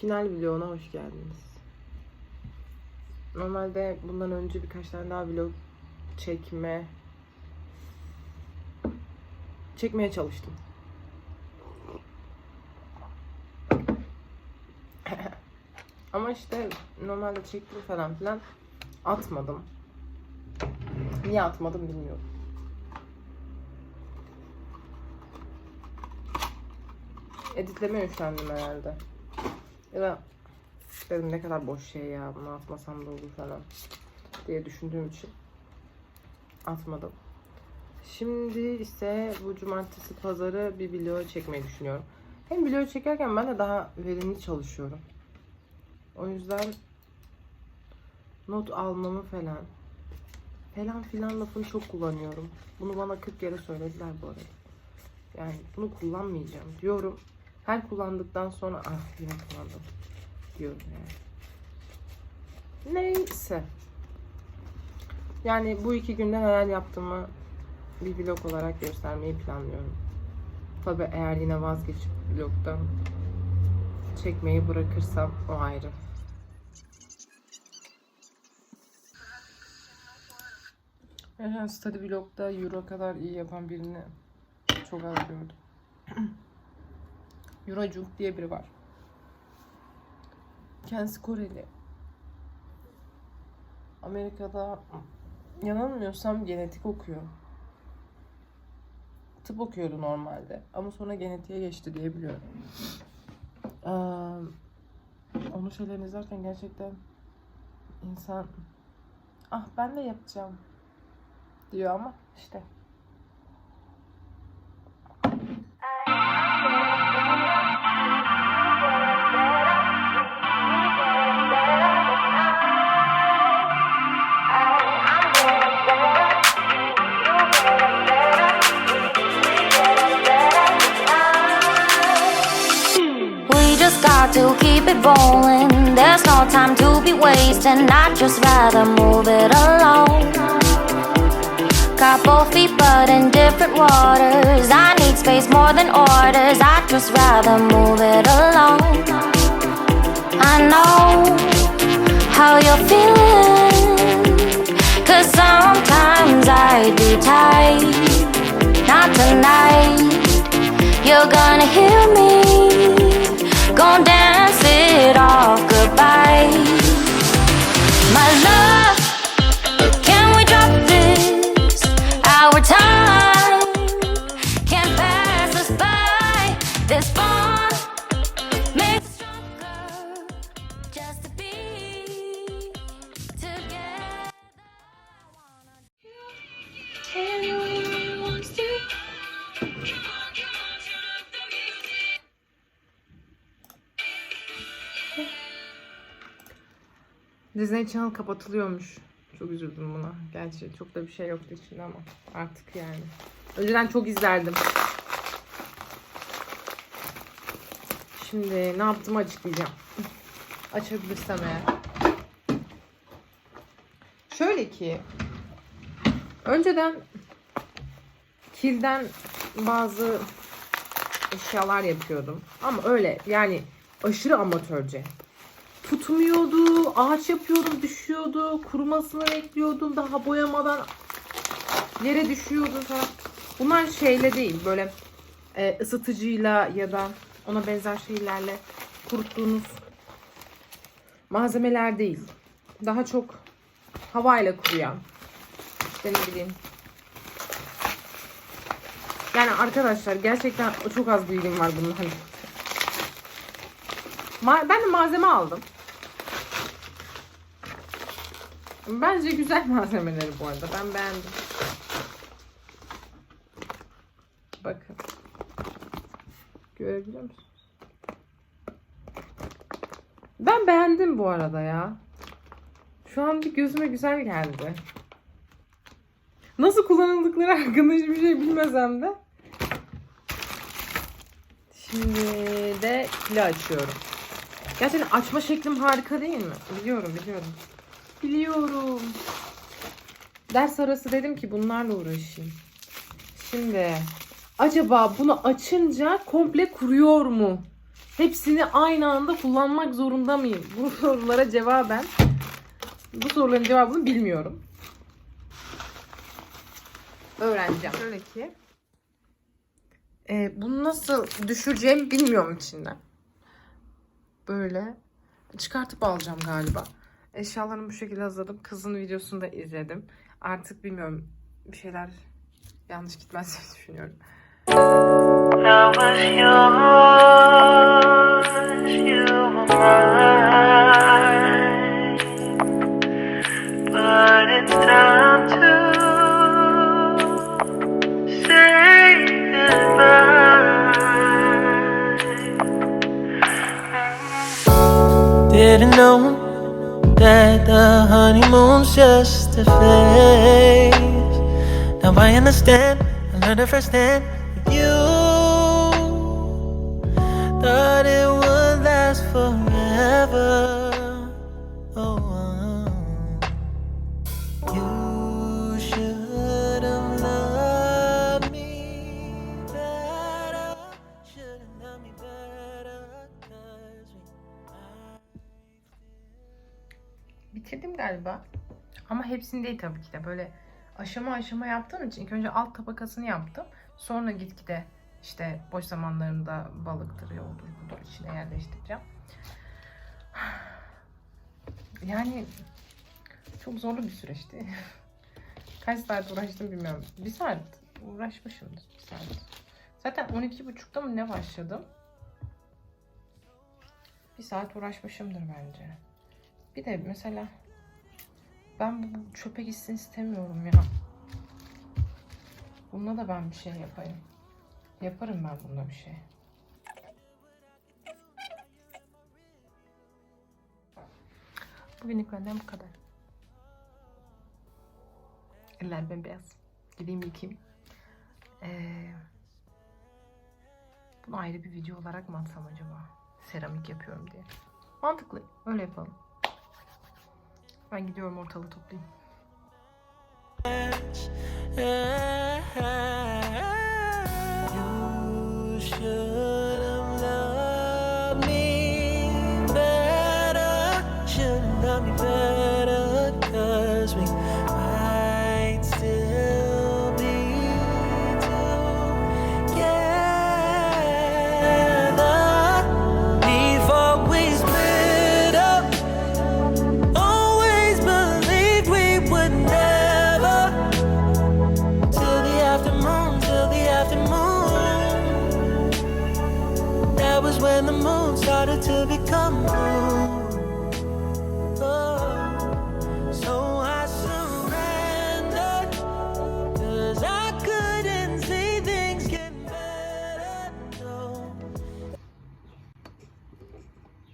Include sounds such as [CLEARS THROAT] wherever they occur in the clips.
Final vloguna hoş geldiniz. Normalde bundan önce birkaç tane daha vlog çekme çekmeye çalıştım. [LAUGHS] Ama işte normalde çektim falan filan atmadım. Niye atmadım bilmiyorum. Editlemeye üşendim herhalde. Ya da dedim ne kadar boş şey ya bunu atmasam da olur falan diye düşündüğüm için atmadım. Şimdi ise bu cumartesi pazarı bir video çekmeyi düşünüyorum. Hem video çekerken ben de daha verimli çalışıyorum. O yüzden not almamı falan falan filan lafını çok kullanıyorum. Bunu bana 40 kere söylediler bu arada. Yani bunu kullanmayacağım diyorum. Her kullandıktan sonra ah yine kullandım diyorum yani. Neyse. Yani bu iki günde neler yaptığımı bir vlog olarak göstermeyi planlıyorum. Tabi eğer yine vazgeçip vlogdan çekmeyi bırakırsam o ayrı. Yani study vlogda euro kadar iyi yapan birini çok az gördüm. [CLEARS THROAT] Eurocuk diye biri var. Kendisi Koreli. Amerika'da yanılmıyorsam genetik okuyor. Tıp okuyordu normalde ama sonra genetiğe geçti diye biliyorum. Ee, onu şeylerini izlerken gerçekten insan ah ben de yapacağım diyor ama işte keep. There's no time to be wasting. I'd just rather move it along. Both feet, but in different waters. I need space more than orders. I'd just rather move it along. I know how you're feeling. Cause sometimes I do tight. Not tonight. You're gonna hear me. Gonna dance it off goodbye. My love, Disney Channel kapatılıyormuş. Çok üzüldüm buna. Gerçi çok da bir şey yoktu içinde ama artık yani. Önceden çok izlerdim. Şimdi ne yaptığımı açıklayacağım. [LAUGHS] Açabilirsem eğer. Şöyle ki önceden kilden bazı eşyalar yapıyordum. Ama öyle yani aşırı amatörce tutmuyordu. Ağaç yapıyordum düşüyordu. Kurumasını bekliyordum. Daha boyamadan yere düşüyordu falan. Bunlar şeyle değil böyle e, ısıtıcıyla ya da ona benzer şeylerle kuruttuğunuz malzemeler değil. Daha çok havayla kuruyan. İşte ne bileyim. Yani arkadaşlar gerçekten çok az bilgim var bunun hani. Ben de malzeme aldım. Bence güzel malzemeleri bu arada. Ben beğendim. Bakın. Görebiliyor musunuz? Ben beğendim bu arada ya. Şu an bir gözüme güzel geldi. Nasıl kullanıldıkları hakkında hiçbir şey bilmesem de. Şimdi de kili açıyorum. Gerçekten açma şeklim harika değil mi? Biliyorum, biliyorum. Biliyorum. Ders arası dedim ki bunlarla uğraşayım. Şimdi acaba bunu açınca komple kuruyor mu? Hepsini aynı anda kullanmak zorunda mıyım? Bu [LAUGHS] sorulara cevaben bu soruların cevabını bilmiyorum. Öğreneceğim. Şöyle ki e, bunu nasıl düşüreceğimi bilmiyorum içinden. Böyle çıkartıp alacağım galiba. Eşyalarımı bu şekilde hazırladım. Kızın videosunu da izledim. Artık bilmiyorum bir şeyler yanlış gitmez diye [LAUGHS] düşünüyorum. Was yours, you were honeymoon's just a phase. Now I understand, I learned it firsthand hepsini değil tabii ki de. Böyle aşama aşama yaptığım için ilk önce alt tabakasını yaptım. Sonra gitgide işte boş zamanlarımda balıktır, yoldur, budur içine yerleştireceğim. Yani çok zorlu bir süreçti. [LAUGHS] Kaç saat uğraştım bilmiyorum. Bir saat uğraşmışımdır. Bir saat. Zaten 12.30'da mı ne başladım? Bir saat uğraşmışımdır bence. Bir de mesela ben bu bu çöpe gitsin istemiyorum ya. Bununla da ben bir şey yapayım. Yaparım ben bunda bir şey. Bugünlük benden bu kadar. Eller bembeyaz. Gideyim yıkayayım. Ee, bunu ayrı bir video olarak mı atsam acaba? Seramik yapıyorum diye. Mantıklı. Öyle yapalım. Ben gidiyorum ortalığı toplayayım. You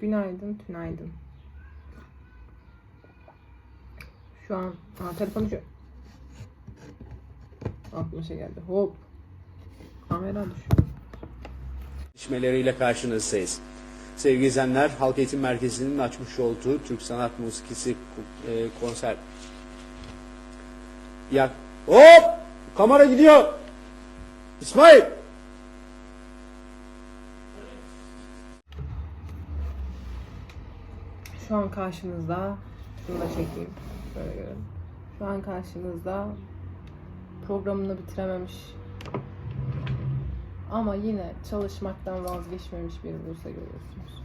Günaydın, tünaydın. Şu an Aa, telefonu şu aklıma şey geldi. Hop. Kamera düşüyor. gelişmeleriyle karşınızdayız. Sevgili izleyenler, Halk Eğitim Merkezi'nin açmış olduğu Türk Sanat Musikisi e, konser. Ya hop! Kamera gidiyor. İsmail! Şu an karşınızda şunu da çekeyim. Böyle görün. Şu an karşınızda programını bitirememiş ama yine çalışmaktan vazgeçmemiş bir Buse görüyorsunuz.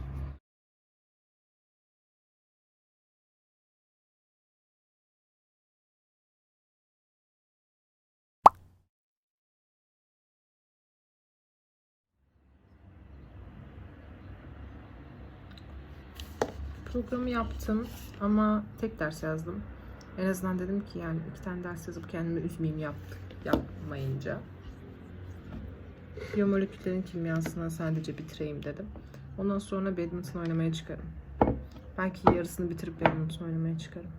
Programı yaptım ama tek ders yazdım. En azından dedim ki yani iki tane ders yazıp kendimi üzmeyeyim yaptık, yapmayınca. biyomoleküllerin kimyasını sadece bitireyim dedim. Ondan sonra badminton oynamaya çıkarım. Belki yarısını bitirip badminton oynamaya çıkarım.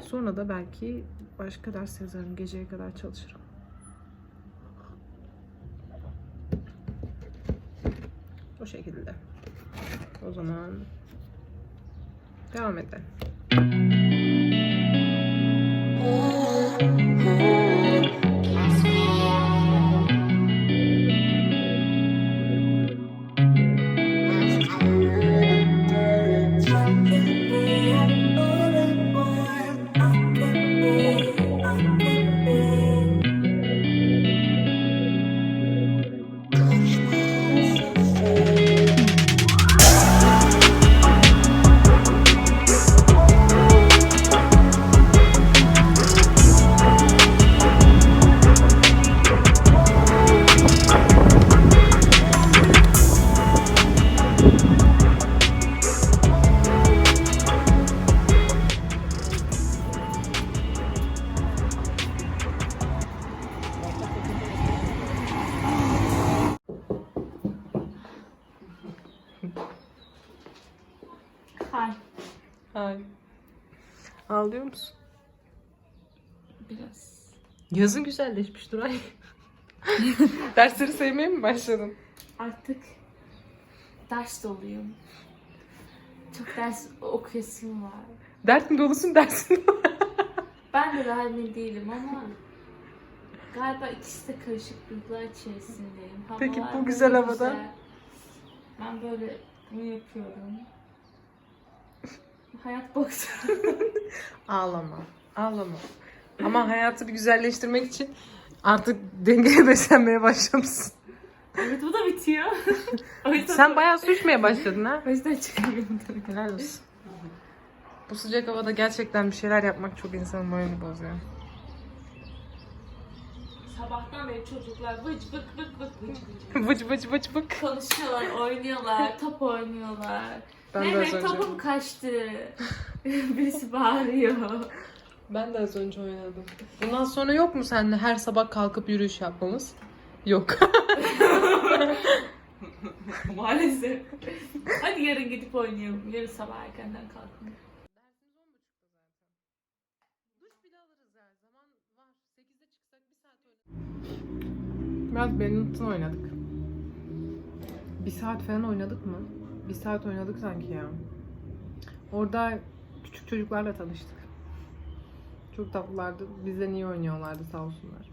Sonra da belki başka ders yazarım. Geceye kadar çalışırım. O şekilde. O zaman devam edelim. Ağlıyor musun? Biraz. Yazın güzelleşmiş Duray. [LAUGHS] Dersleri sevmeye mi başladın? Artık ders doluyum. Çok ders okuyasım var. Dert mi dolusun dersin? Ben de daha emin değilim ama galiba ikisi de karışık duygular içerisindeyim. Peki, bu güzel havada? güzel. Ben böyle bunu yapıyorum. Hayat boksu. [LAUGHS] Ağlama. Ağlama. Ama hayatı bir güzelleştirmek için artık dengeye [LAUGHS] beslenmeye başlamışsın. evet bu da bitiyor. [LAUGHS] o yüzden, Sen bayağı su içmeye başladın ha. o yüzden çıkamıyorum tabii. Helal olsun. Bu sıcak havada gerçekten bir şeyler yapmak çok insanın moralini bozuyor. Sabahtan beri çocuklar vıç vık vık vık vıç vıç. Vıç vıç vıç vıç. Konuşuyorlar, oynuyorlar, top oynuyorlar. Ben de az Mehmet önce topum kaçtı. [LAUGHS] Birisi bağırıyor. Ben de az önce oynadım. Bundan sonra yok mu seninle her sabah kalkıp yürüyüş yapmamız? Yok. [LAUGHS] Maalesef. Hadi yarın gidip oynayalım. Yarın sabah erkenden kalkın. Biraz badminton oynadık. Bir saat falan oynadık mı? Bir saat oynadık sanki ya. Orada küçük çocuklarla tanıştık. Çok tatlılardı. Bizden iyi oynuyorlardı sağ olsunlar.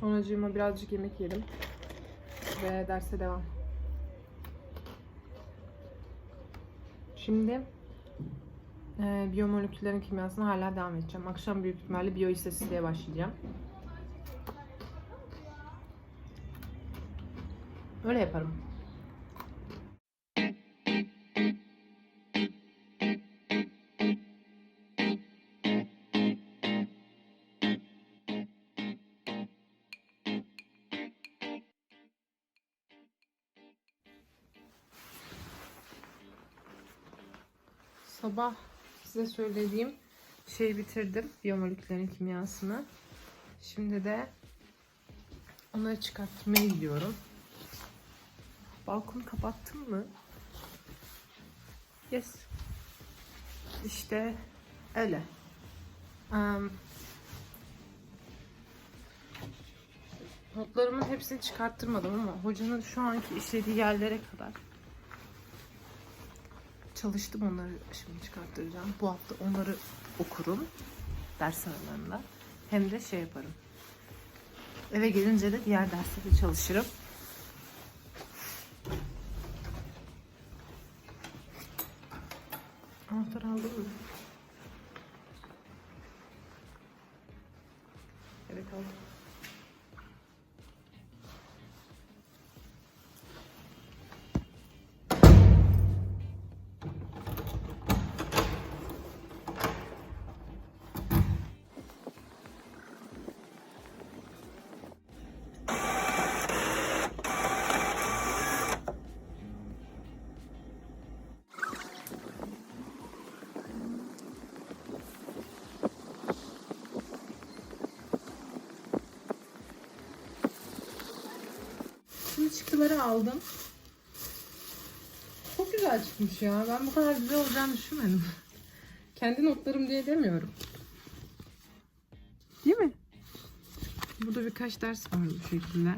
Sonracığıma birazcık yemek yedim. Ve derse devam. Şimdi e, biyomoleküllerin kimyasına hala devam edeceğim. Akşam büyük ihtimalle biyoistatistiğe başlayacağım. Öyle yaparım. Sabah size söylediğim şeyi bitirdim. Biyomoleküllerin kimyasını. Şimdi de onları çıkartmaya gidiyorum. Balkonu kapattım mı? Yes. İşte öyle. Em, notlarımın hepsini çıkarttırmadım ama hocanın şu anki işlediği yerlere kadar çalıştım onları şimdi çıkarttıracağım. Bu hafta onları okurum ders aralarında. Hem de şey yaparım. Eve gelince de diğer derste de çalışırım. Anahtar aldın mı? Evet aldım. Çıktıları aldım. Çok güzel çıkmış ya. Ben bu kadar güzel olacağını düşünmedim. [LAUGHS] Kendi notlarım diye demiyorum. Değil mi? Burada birkaç ders var bu şekilde.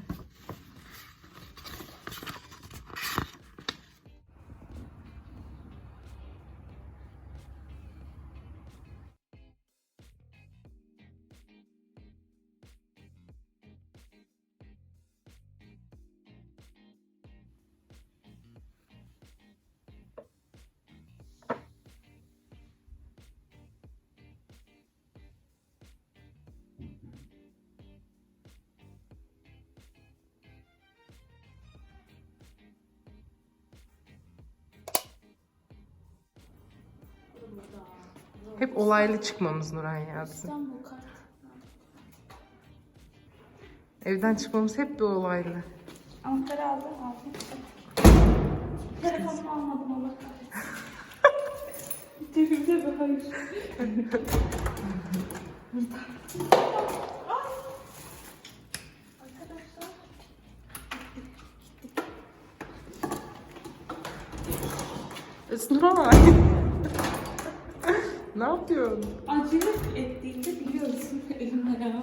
Hep olaylı çıkmamız Nuran ya bizim. İstanbul kart. Evden çıkmamız hep bir olaylı. Anahtarı aldım aldım. Telefonumu almadım Allah kahretsin. [LAUGHS] Cebimde mi? Hayır. Nuran. [LAUGHS] ne yapıyorsun? Acılık ettiğinde biliyorsun [LAUGHS] elim ayağım.